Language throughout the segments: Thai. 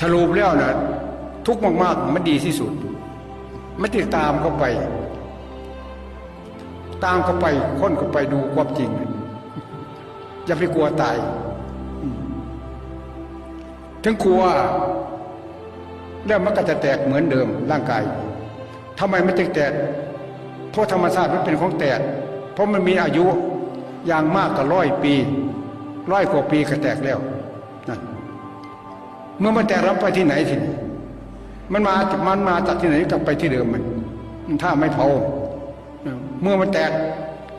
สรุปแล้วนะทุกข์มากๆมันดีที่สุด ไม่ติดตามเข้าไป ตามเข้าไปค้นเข้าไปดูความจริงอย่าไปกลัวตายถึงกลัวแล้วมันก็จะแตกเหมือนเดิมร่างกายทำไมไม่ถึงแตกเพราะธรรมชาติมันเป็นของแตก เพราะมันมีอายุอย่างมากก็ร้อยปีร้อยกว่าปีก็แตกแล้วนั่น เมื่อมันแตกแล้วไปที่ไหนทีนี้มันมา มันมาจากที่ไหนกลับไปที่เดิมมันถ้าไม่เผาเมื่อมันแตก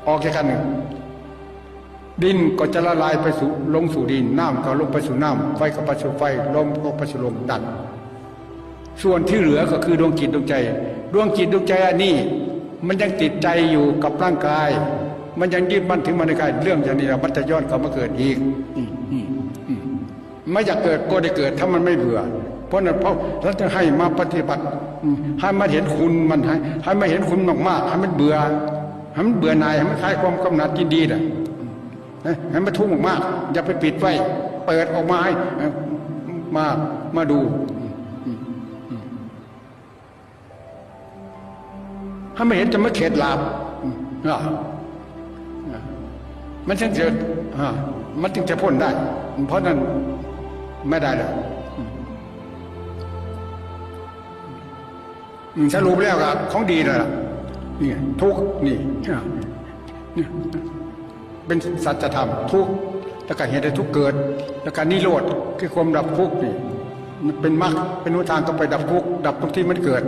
ออกจากกันหนึ่งดินก็จะละลายไปสู่ลงสู่ดินน้ำก็ลงไปสู่น้ำไฟก็ไปสู่ไฟลมก็ไปสู่ลมดันส่วนที่เหลือก็คือดวงจิตดวงใจ ดวงจิตดวงใจอันนี้ มันยังติดใจอยู่กับร่างกาย มันยังยึดมั่นถึงมันในกายเรื่องอย่างนี้มันจะย้อนกลับมาเกิดอีกอืม ไม่อยากเกิดก็ได้เกิดถ้ามันไม่เบื่อ เพราะนั้นเพราะเราจะให้มาปฏิบัติ ให้มาเห็นคุณมันให้ให้มาเห็นคุณมากๆให้มันเบื่อให้มันเบื่อหน่ายให้มันคลายความกำหนัดยินดีนะนะให้มันทุ่มมากๆอย่าไปปิดไว้เปิดออกมาให้มามาดูให้ไม่เห็นจะไม่เข็ดหลาบอ่ามันถึงจะอะมันถึงจะพ้นได้ เพราะนั้น ไม่ได้เลยมอืมสรุปแล้วครับของดีเลยล่ะนี่ไงทุกนี่เป็นสัจธรรมทุกแล้วก็เหตุให้ทุกเกิด แล้วก็นิโรธคือความดับทุกข์นี่ มันเป็นมรรคเป็นหนทางก็ไปดับทุกข์ดับทุกที่มันเกิด